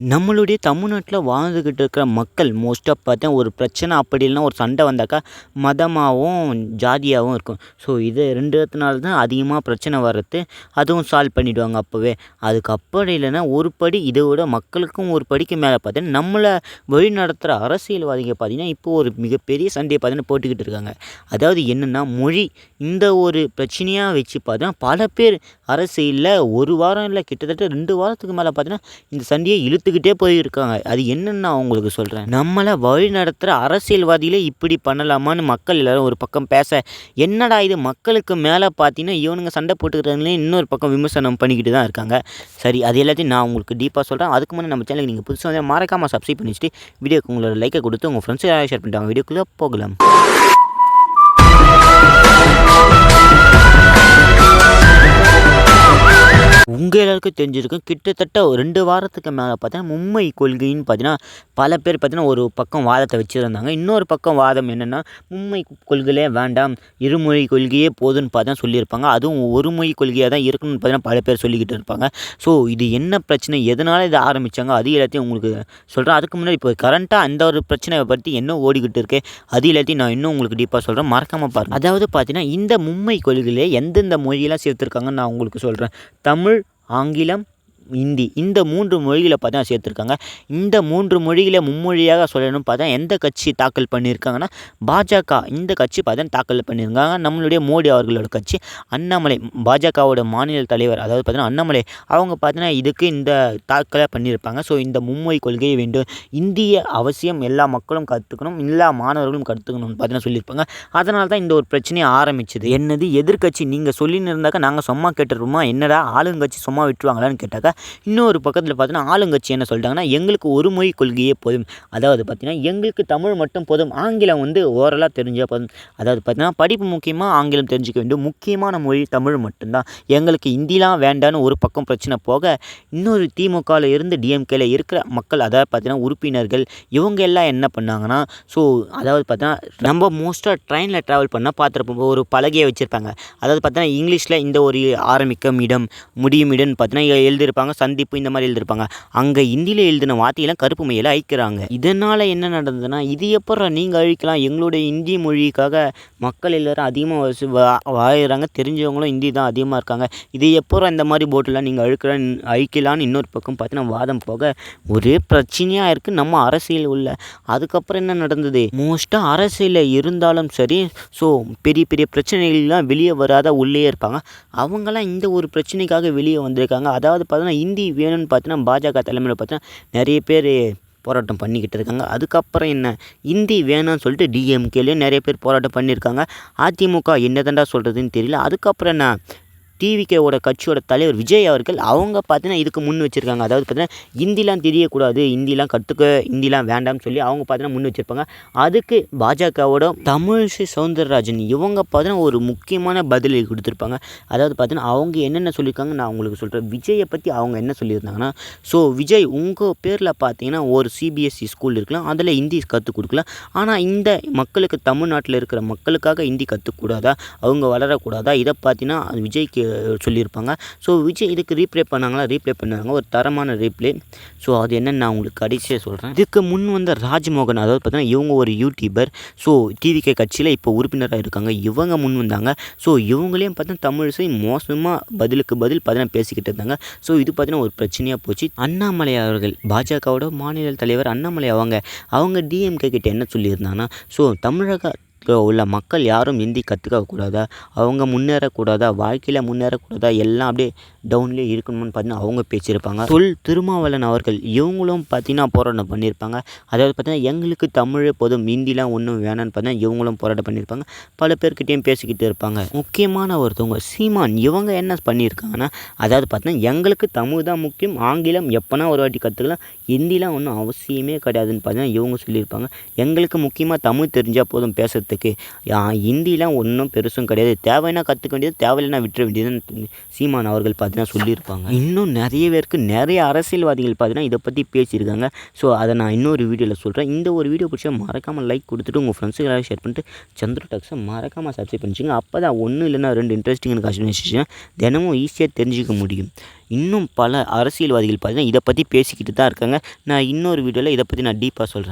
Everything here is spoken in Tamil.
நம்மளுடைய தமிழ்நாட்டில் வாழ்ந்துக்கிட்டு இருக்கிற மக்கள் மோஸ்ட்டாக பார்த்தா ஒரு பிரச்சனை அப்படி இல்லைன்னா ஒரு சண்டை வந்தாக்கா மதமாகவும் ஜாதியாகவும் இருக்கும். ஸோ இது ரெண்டு தான் அதிகமாக பிரச்சனை வர்றது. அதுவும் சால்வ் பண்ணிவிடுவாங்க அப்போவே. அதுக்கு அப்படி இல்லைன்னா ஒரு படி இதை விட மக்களுக்கும் ஒரு படிக்கு மேலே பார்த்தீங்கன்னா நம்மளை வழி நடத்துகிற அரசியல்வாதிகள் பார்த்திங்கன்னா இப்போ ஒரு மிகப்பெரிய சண்டையை பார்த்தீங்கன்னா போட்டுக்கிட்டு இருக்காங்க. அதாவது என்னென்னா மொழி இந்த ஒரு பிரச்சனையாக வச்சு பார்த்தீங்கன்னா பல பேர் அரசியலில் ஒரு வாரம் இல்லை கிட்டத்தட்ட ரெண்டு வாரத்துக்கு மேலே பார்த்தீங்கன்னா இந்த சண்டையை இழுத்து கொடுத்துக்கிட்டே போயிருக்காங்க. அது என்னன்னு நான் உங்களுக்கு சொல்கிறேன் நம்மளை வழி நடத்துகிற அரசியல்வாதிகளே இப்படி பண்ணலாமான்னு மக்கள் எல்லாரும் ஒரு பக்கம் பேச என்னடா இது மக்களுக்கு மேலே பார்த்தீங்கன்னா இவனுங்க சண்டை போட்டுக்கிறாங்களே இன்னொரு பக்கம் விமர்சனம் பண்ணிக்கிட்டு தான் இருக்காங்க. சரி அது எல்லாத்தையும் நான் உங்களுக்கு டீப்பாக சொல்கிறேன் அதுக்கு முன்னாடி நம்ம சேனலுக்கு நீங்கள் புதுசாக வந்து மறக்காமல் சப்ஸ்கிரைப் பண்ணி வச்சுட்டு வீடியோக்கு உங்களோட லைக்கை கொடுத்து உங்கள் ஃப்ரெண்ட்ஸை ஷேர் பண்ணிட்டாங்க வீடியோக்குள்ளே போகலாம். உங்கள் எல்லாருக்கும் தெரிஞ்சிருக்கும் கிட்டத்தட்ட ரெண்டு வாரத்துக்கு மேலே பார்த்தீங்கன்னா மும்மை கொள்கைன்னு பார்த்தீங்கன்னா பல பேர் பார்த்தீங்கன்னா ஒரு பக்கம் வாதத்தை வச்சுருந்தாங்க. இன்னொரு பக்கம் வாதம் என்னென்னா மும்மை கொள்கையிலே வேண்டாம் இருமொழி கொள்கையே போதும்னு பார்த்தா சொல்லியிருப்பாங்க. அதுவும் ஒரு மொழி கொள்கையாக தான் இருக்கணும்னு பார்த்தீங்கன்னா பல பேர் சொல்லிக்கிட்டு இருப்பாங்க. ஸோ இது என்ன பிரச்சனை? எதனால் இதை ஆரம்பித்தாங்க அது எல்லாத்தையும் உங்களுக்கு சொல்கிறேன் அதுக்கு முன்னாடி இப்போ கரண்ட்டாக அந்த ஒரு பிரச்சனையை பற்றி என்ன ஓடிக்கிட்டு இருக்கு? அது எல்லாத்தையும் நான் இன்னும் உங்களுக்கு டீப்பாக சொல்கிறேன் மறக்காமல் பாருங்கள் அதாவது பார்த்தீங்கன்னா இந்த மும்மை கொள்கையிலே எந்தெந்த மொழியெல்லாம் சேர்த்துருக்காங்கன்னு நான் உங்களுக்கு சொல்கிறேன் தமிழ் ஆங்கிலம் இந்தி இந்த மூன்று மொழிகளை பார்த்தா சேர்த்துருக்காங்க. இந்த மூன்று மொழிகளை மும்மொழியாக சொல்லணும் பார்த்தா எந்த கட்சி தாக்கல் பண்ணியிருக்காங்கன்னா பாஜக. இந்த கட்சி பார்த்தா தாக்கல் பண்ணியிருக்காங்க. நம்மளுடைய மோடி அவர்களோட கட்சி. அண்ணாமலை பாஜகவோட மாநில தலைவர் அதாவது பார்த்தீங்கன்னா அண்ணாமலை அவங்க பார்த்தீங்கன்னா இதுக்கு இந்த தாக்கலை பண்ணியிருப்பாங்க. ஸோ இந்த மும்மொழி கொள்கையை வேண்டும். இந்திய அவசியம் எல்லா மக்களும் கற்றுக்கணும் எல்லா மாணவர்களும் கற்றுக்கணும்னு பார்த்தீங்கன்னா சொல்லியிருப்பாங்க. அதனால தான் இந்த ஒரு பிரச்சனையை ஆரம்பிச்சது. என்னது? எதிர்க்கட்சி நீங்கள் சொல்லின்னு இருந்தாக்கா நாங்கள் சும்மா கேட்டுருப்போமா என்னடா ஆளுங்கட்சி சும்மா விட்டுருவாங்களான்னு கேட்டாக்கா இன்னொரு பக்கத்தில் பார்த்தீங்கன்னா ஆளுங்கட்சி என்ன சொல்லிட்டாங்கன்னா எங்களுக்கு ஒரு மொழி கொள்கையே போதும். அதாவது பார்த்திங்கன்னா எங்களுக்கு தமிழ் மட்டும் போதும். ஆங்கிலம் வந்து ஓரலாக தெரிஞ்சால் போதும். அதாவது பார்த்திங்கன்னா படிப்பு முக்கியமாக ஆங்கிலம் தெரிஞ்சுக்க வேண்டும். முக்கியமான மொழி தமிழ் மட்டும்தான். எங்களுக்கு ஹிந்திலாம் வேண்டான்னு ஒரு பக்கம் பிரச்சனை போக இன்னொரு திமுகவில் இருந்து டிஎம்கேல இருக்கிற மக்கள் அதாவது பார்த்திங்கன்னா உறுப்பினர்கள் இவங்க எல்லாம் என்ன பண்ணாங்கன்னா ஸோ அதாவது பார்த்தீங்கன்னா நம்ம மோஸ்ட்டாக ட்ரெயினில் ட்ராவல் பண்ணால் பார்த்துருப்போம் ஒரு பலகையை வச்சுருப்பாங்க. அதாவது பார்த்தீங்கன்னா இங்கிலீஷில் இந்த ஒரு ஆரம்பிக்கும் இடம் முடியும் இடம்னு பார்த்தீங்கன்னா எழுதியிருப்பாங்க. சந்திப்பு இந்த மாதிரி எழுதியிருப்பாங்க. அங்கே ஹிந்தியில் எழுதின வார்த்தையெல்லாம் கருப்பு மையில் அழிக்கிறாங்க. இதனால் என்ன நடந்ததுன்னா இது எப்போ நீங்கள் அழிக்கலாம்? எங்களுடைய இந்தி மொழிக்காக மக்கள் எல்லோரும் அதிகமாக வசி வா- வாழுறாங்க. தெரிஞ்சவங்களும் இந்தி தான் அதிகமாக இருக்காங்க. இது எப்போ இந்த மாதிரி போட்டெல்லாம் நீங்கள் அழுக்கிற அழிக்கலான்னு இன்னொரு பக்கம் பார்த்தீங்கன்னா வாதம் போக ஒரே பிரச்சனையாக இருக்குது நம்ம அரசியல் உள்ள. அதுக்கப்புறம் என்ன நடந்தது? மோஸ்ட்டாக அரசியலில் இருந்தாலும் சரி ஸோ பெரிய பெரிய பிரச்சனைகள்லாம் வெளியே வராத உள்ளே இருப்பாங்க. அவங்களாம் இந்த ஒரு பிரச்சனைக்காக வெளியே வந்திருக்காங்க. அதாவது பார்த்தீங்கன்னா ஹிந்தி வேணும்னு பார்த்தீங்கன்னா பாஜக தலைமையில் பார்த்தீங்கன்னா நிறைய பேர் போராட்டம் பண்ணிக்கிட்டு இருக்காங்க. அதுக்கப்புறம் என்ன? இந்தி வேணாம்னு சொல்லிட்டு டிஎம்கேலேயும் நிறைய பேர் போராட்டம் பண்ணியிருக்காங்க. அதிமுக என்ன தாண்டா சொல்கிறதுன்னு தெரியல. அதுக்கப்புறம் என்ன? டிவிகேவோட கட்சியோட தலைவர் விஜய் அவர்கள் அவங்க பார்த்தீங்கன்னா இதுக்கு முன் வச்சுருக்காங்க. அதாவது பார்த்தீங்கன்னா இந்திலாம் தெரியக்கூடாது இந்திலாம் கற்றுக்க ஹிந்திலாம் வேண்டாம்னு சொல்லி அவங்க பார்த்தீங்கன்னா முன் வச்சுருப்பாங்க. அதுக்கு பாஜகவோட தமிழிசை சவுந்தரராஜன் இவங்க பார்த்தீங்கன்னா ஒரு முக்கியமான பதிலை கொடுத்துருப்பாங்க. அதாவது பார்த்தீங்கன்னா அவங்க என்னென்ன சொல்லியிருக்காங்க நான் உங்களுக்கு சொல்கிறேன் விஜயை பற்றி அவங்க என்ன சொல்லியிருந்தாங்கன்னா ஸோ விஜய் உங்கள் பேரில் பார்த்தீங்கன்னா ஒரு சிபிஎஸ்சி ஸ்கூல் இருக்கலாம் அதில் ஹிந்தி கற்றுக் கொடுக்கலாம். ஆனால் இந்த மக்களுக்கு தமிழ்நாட்டில் இருக்கிற மக்களுக்காக ஹிந்தி கற்றுக்கூடாதா அவங்க வளரக்கூடாதா? இதை பார்த்தீங்கன்னா விஜய்க்கு சொல்லியிருப்பாங்க. ஸோ விஜய் இதுக்கு ரீப்ளே பண்ணாங்களா? ரீப்ளே பண்ணாங்க. ஒரு தரமான ரீப்ளே ஸோ அது என்னன்னு நான் உங்களுக்கு கடைசியாக சொல்கிறேன் இதுக்கு முன் வந்த ராஜ்மோகன் அதாவது பார்த்தீங்கன்னா இவங்க ஒரு யூடியூபர் ஸோ டிவிகே கட்சியில் இப்போ உறுப்பினராக இருக்காங்க. இவங்க முன் வந்தாங்க. ஸோ இவங்களையும் பார்த்தீங்கன்னா தமிழிசை மோசமாக பதிலுக்கு பதில் பார்த்தீங்கன்னா பேசிக்கிட்டு இருந்தாங்க. ஸோ இது பார்த்தீங்கன்னா ஒரு பிரச்சனையாக போச்சு. அண்ணாமலை அவர்கள் பாஜகவோட மாநில தலைவர் அண்ணாமலை அவங்க அவங்க டிஎம்கே கிட்ட என்ன சொல்லியிருந்தாங்கன்னா ஸோ தமிழக உள்ள மக்கள் யாரும் ஹிந்தி கற்றுக்கக்கூடாதா அவங்க முன்னேறக்கூடாதா? வாழ்க்கையில் முன்னேறக்கூடாதா? எல்லாம் அப்படியே டவுன்லேயே இருக்கணும்னு பார்த்தீங்கன்னா அவங்க பேசியிருப்பாங்க. தொல் திருமாவளவன் அவர்கள் இவங்களும் பார்த்தீங்கன்னா போராட்டம் பண்ணியிருப்பாங்க. அதாவது பார்த்தீங்கன்னா எங்களுக்கு தமிழ் போதும் ஹிந்திலாம் ஒன்றும் வேணாம்னு பார்த்தீங்கன்னா இவங்களும் போராட்டம் பண்ணியிருப்பாங்க. பல பேர்கிட்டையும் பேசிக்கிட்டு இருப்பாங்க. முக்கியமான ஒருத்தவங்க சீமான் இவங்க என்ன பண்ணியிருக்காங்கன்னா அதாவது பார்த்தீங்கன்னா எங்களுக்கு தமிழ் தான் முக்கியம் ஆங்கிலம் எப்போனா ஒரு வாட்டி கற்றுக்கலாம் ஹிந்திலாம் ஒன்றும் அவசியமே கிடையாதுன்னு பார்த்தீங்கன்னா இவங்க சொல்லியிருப்பாங்க. எங்களுக்கு முக்கியமாக தமிழ் தெரிஞ்சால் போதும் பேசுறதுக்கு கற்றுக்கிறதுக்கு ஹிந்திலாம் ஒன்றும் பெருசும் கிடையாது. தேவைன்னா கற்றுக்க வேண்டியது தேவையில்லைன்னா விட்டுற வேண்டியதுன்னு சீமான் அவர்கள் பார்த்தீங்கன்னா சொல்லியிருப்பாங்க. இன்னும் நிறைய பேருக்கு நிறைய அரசியல்வாதிகள் பார்த்தீங்கன்னா இதை பற்றி பேசியிருக்காங்க. ஸோ அதை நான் இன்னொரு வீடியோவில் சொல்கிறேன் இந்த ஒரு வீடியோ பிடிச்சா மறக்காமல் லைக் கொடுத்துட்டு உங்கள் ஃப்ரெண்ட்ஸுக்கெல்லாம் ஷேர் பண்ணிட்டு சந்திர டாக்ஸை மறக்காமல் சப்ஸ்கிரைப் பண்ணிச்சுங்க. அப்போ தான் ஒன்று இல்லைன்னா ரெண்டு இன்ட்ரெஸ்டிங்கான காசு தினமும் ஈஸியாக தெரிஞ்சுக்க முடியும். இன்னும் பல அரசியல்வாதிகள் பார்த்தீங்கன்னா இதை பற்றி பேசிக்கிட்டு தான் இருக்காங்க. நான் இன்னொரு வீடியோவில் இதை பற்றி நான் டீப்பாக சொல்கிறேன்